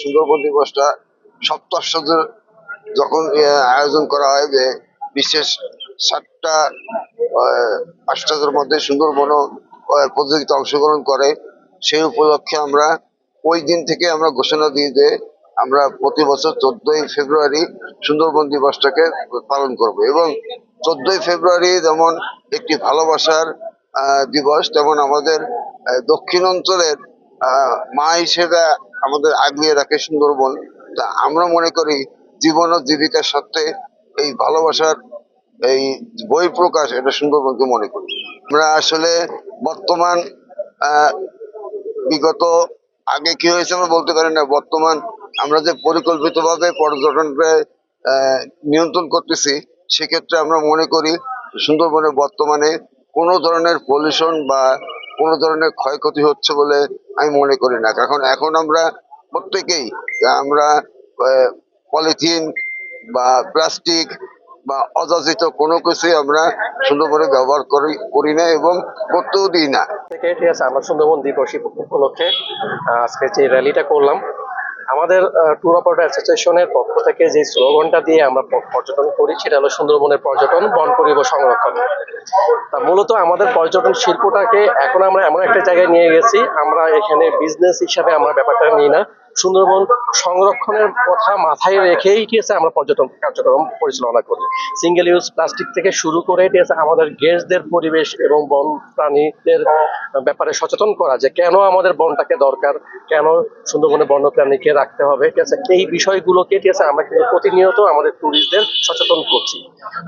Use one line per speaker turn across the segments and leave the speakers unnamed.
সুন্দরবন দিবসটা সপ্তাশ্চর্য যখন আয়োজন করা হয় যে বিশেষ সাতটা আশ্চর্যের মধ্যে সুন্দরবন প্রতিযোগিতা অংশগ্রহণ করে। সেই উপলক্ষে আমরা ওই দিন থেকে আমরা ঘোষণা দিই যে আমরা প্রতি বছর চোদ্দই ফেব্রুয়ারি সুন্দরবন দিবসটাকে পালন করব এবং চোদ্দই ফেব্রুয়ারি যেমন একটি ভালোবাসার দিবস, তেমন আমাদের দক্ষিণ অঞ্চলের মা হিসেবে আমাদের আগলিয়ে রাখে সুন্দরবন। তা আমরা মনে করি জীবন ও জীবিকার সাথে এই ভালোবাসার এই বই প্রকাশ এটা সুন্দরবনকে মনে করি। আমরা আসলে বর্তমান বিগত, আগে কি হয়েছে আমরা বলতে পারি না, বর্তমান আমরা যে পরিকল্পিতভাবে পর্যটনকে নিয়ন্ত্রণ করতেছি, সেক্ষেত্রে আমরা মনে করি সুন্দরবনে বর্তমানে কোনো ধরনের পলিউশন বা কোনো ধরনের ক্ষয়ক্ষতি হচ্ছে বলে আমি মনে করি না। কারণ এখন আমরা প্রত্যেকেই, আমরা পলিথিন বা প্লাস্টিক বা অযাচিত কোনো কিছুই আমরা সুন্দরবনে ব্যবহার করি করি না এবং করতেও দিই না।
ঠিক আছে আমরা সুন্দরবন দিবস উপলক্ষে। আজকে যে র্যালিটা করলাম আমাদের ট্যুর অপারেটর অ্যাসোসিয়েশনের পক্ষ থেকে যে স্লোগানটা দিয়ে আমরা পর্যটন করি, সেটা হলো সুন্দরবনের পর্যটন, বন পরিবেশ সংরক্ষণ। তা মূলত আমাদের পর্যটন শিল্পটাকে এখন আমরা এমন একটা জায়গায় নিয়ে গেছি, আমরা এখানে বিজনেস হিসাবে আমরা ব্যাপারটা নিই না। সুন্দরবন সংরক্ষণের কথা মাথায় রেখেই ঠিক আছে আমরা পর্যটন কার্যক্রম পরিচালনা করি। সিঙ্গেল ইউজ প্লাস্টিক থেকে শুরু করে ঠিক আছে আমাদের গেস্টদের পরিবেশ এবং বন প্রাণীদের ব্যাপারে সচেতন করা যে কেন আমাদের বনটাকে দরকার, কেন সুন্দরবনে বন্যপ্রাণীকে রাখতে হবে। ঠিক আছে এই বিষয়গুলোকে ঠিক আছে আমরা কিন্তু প্রতিনিয়ত আমাদের ট্যুরিস্টদের সচেতন করছি।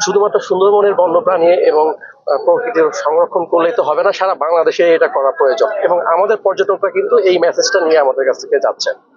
শুধুমাত্র সুন্দরবনের বন্যপ্রাণী এবং প্রকৃতির সংরক্ষণ করলেই তো হবে না, সারা বাংলাদেশে এটা করা প্রয়োজন। এবং আমাদের পর্যটকরা কিন্তু এই মেসেজটা নিয়ে আমাদের কাছ থেকে যাচ্ছে